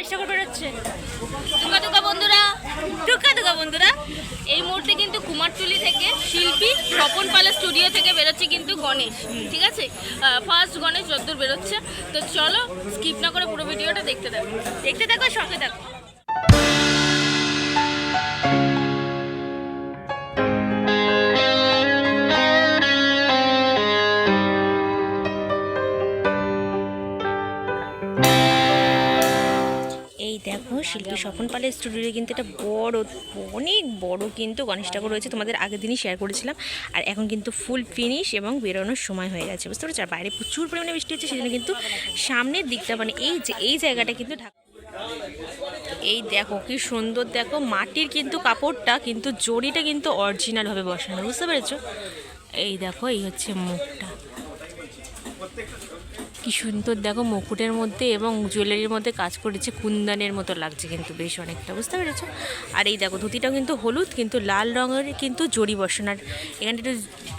চেষ্টা করে বেরোচ্ছে। দুকা দুকা বন্ধুরা দুকা দুকা বন্ধুরা, এই মুহূর্তে কিন্তু কুমারটুলি থেকে শিল্পী স্বপন পালের স্টুডিও থেকে বেরোচ্ছে কিন্তু গণেশ, ঠিক আছে? ফার্স্ট গণেশ যদ্দূর বেরোচ্ছে। তো চলো স্কিপ না করে পুরো ভিডিওটা দেখতে থাকো। দেখতে থাকো, সঙ্গে থাকো। দেখো শিল্পী স্বপন পালের স্টুডিওতে কিন্তু একটা বড়, অনেক বড় কিন্তু গণেশ ঠাকুর রয়েছে। তোমাদের আগের দিনই শেয়ার করেছিলাম। আর এখন কিন্তু ফুল ফিনিশ এবং বেরোনোর সময় হয়ে গেছে, বুঝতে পারছ? আর বাইরে প্রচুর পরিমাণে বৃষ্টি হচ্ছে, সেজন্য কিন্তু সামনের দিকটা মানে এই যে, এই জায়গাটা কিন্তু ঢাকা এই দেখো কি সুন্দর, দেখো মাটির কিন্তু কাপড়টা, কিন্তু জড়িটা কিন্তু অরিজিনালভাবে বসানো, বুঝতে পেরেছ? এই দেখো, এই হচ্ছে মুখটা। কি সুন্দর, দেখো মুকুটের মধ্যে এবং জুয়েলারির মধ্যে কাজ করেছে, কুন্দানের মতো লাগছে কিন্তু বেশ অনেকটা, বুঝতে পেরেছ? আর এই দেখো ধুতিটাও কিন্তু হলুদ, কিন্তু লাল রঙের কিন্তু জড়ি বসন, আর এখানে একটু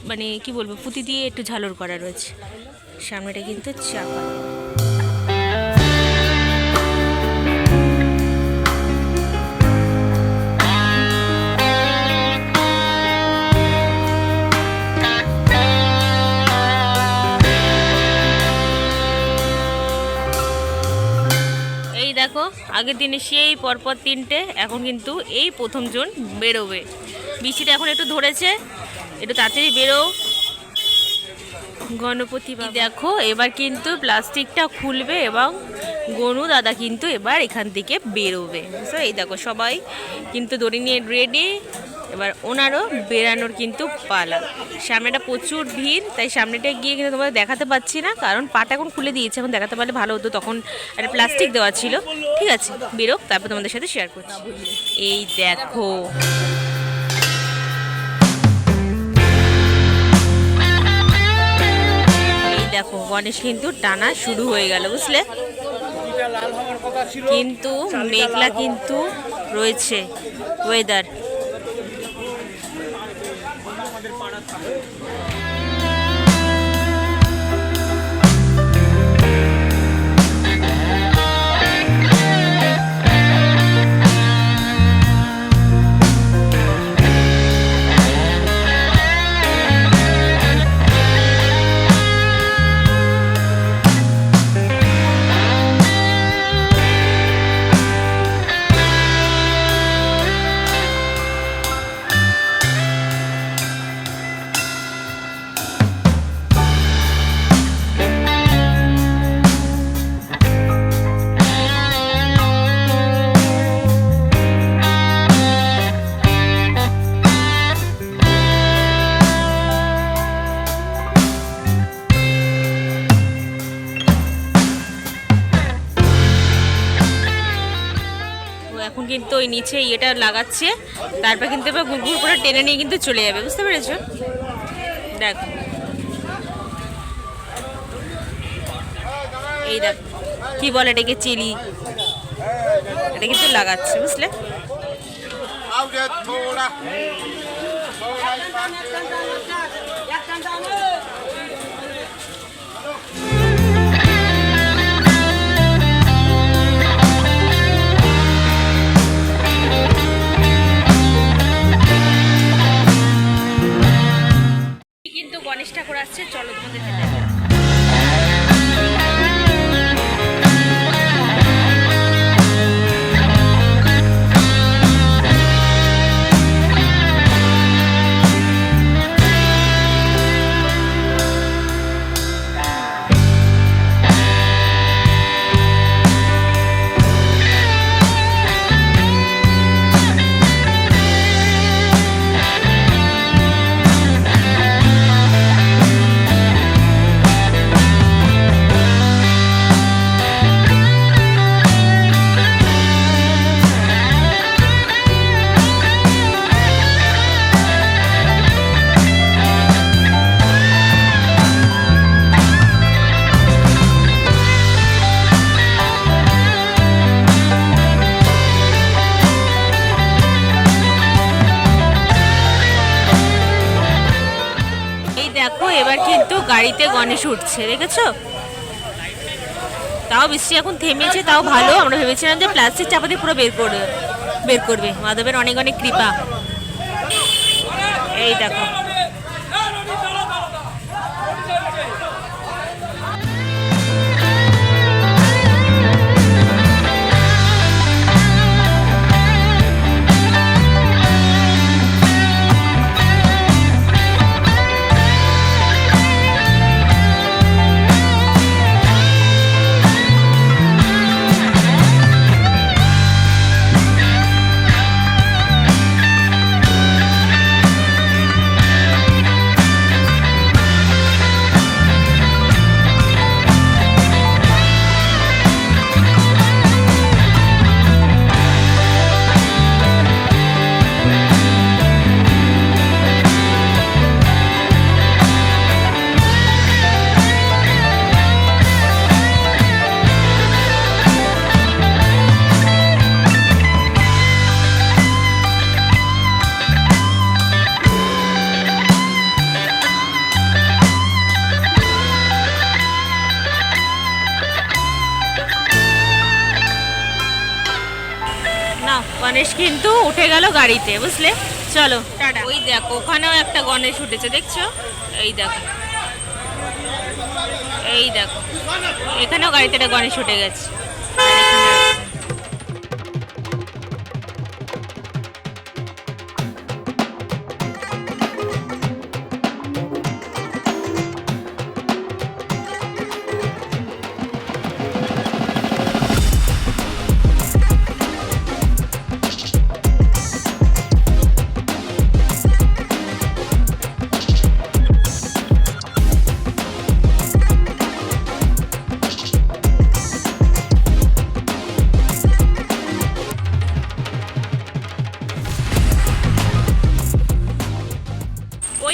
মানে কি বলব, পুঁতি দিয়ে একটু ঝালর করা রয়েছে, সামনেটা কিন্তু চাপা। দেখো আগের দিনে সেই পরপর তিনটে এখন কিন্তু এই প্রথম জন বেরোবে। বৃষ্টিটা এখন একটু ধরেছে একটু তাড়াতাড়ি বেরো গণপতি দেখো এবার কিন্তু প্লাস্টিকটা খুলবে এবং গনু দাদা কিন্তু এবার এখান থেকে বেরোবে। এই দেখো সবাই কিন্তু দড়ি নিয়ে রেডি এবার ওনারও বেরানোর কিন্তু পালা। সামনেটা প্রচুর ভিড় তাই সামনেটা গিয়ে কিন্তু তোমাদের দেখাতে পাচ্ছি না কারণ পাটা এখন খুলে দিয়েছে এখন দেখাতে পারলে ভালো হতো। তখন একটা প্লাস্টিক দেওয়া ছিল ঠিক আছে? বেরোক তারপর তোমাদের সাথে শেয়ার করছি। এই দেখো। এই দেখো গণেশ কিন্তু টানা শুরু হয়ে গেল বুঝলে? কিন্তু মেঘলা কিন্তু রয়েছে ওয়েদার এখন কিন্তু ওই নিচে ইয়েটা লাগাচ্ছে। তারপর কিন্তু এবার গুড়গুড় করে টেনে নিয়ে কিন্তু চলে যাবে বুঝতে পেরেছ? দেখো। এই দেখ কি বলে এটাকে? চিলি। এটা কিন্তু লাগাচ্ছে বুঝলে? Ao গাড়িতে গণেশ উঠছে, দেখেছ? তাও বৃষ্টি এখন থেমেছে, তাও ভালো। আমরা ভেবেছিলাম যে প্লাস্টিক চাপা দিয়ে পুরো বের করবে বের করবে। মাধবের অনেক অনেক কৃপা। এই দেখো। গণেশ কিন্তু উঠে গেল গাড়িতে, বুঝলে? চলো, টাটা। ওই দেখো, ওখানেও একটা গণেশ উঠেছে, দেখছ? এই দেখো। এই দেখো। এখানেও গাড়িতে একটা গণেশ উঠে গেছে।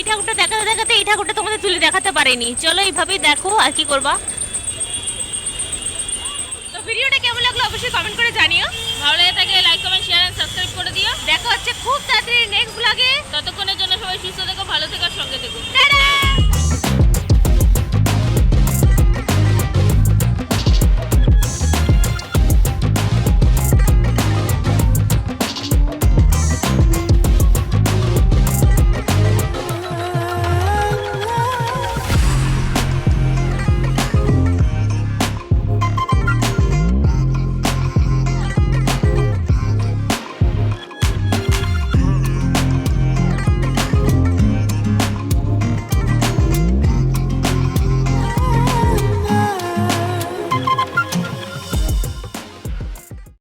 ঠাকুরটা দেখাতে দেখাতে এই ঠাকুরটা তোমাদের তুলে দেখাতে পারেনি। চলো এইভাবেই দেখো আর কি করবা। তো ভিডিওটা কেমন লাগল অবশ্যই কমেন্ট করে জানিও। ভালো লাগে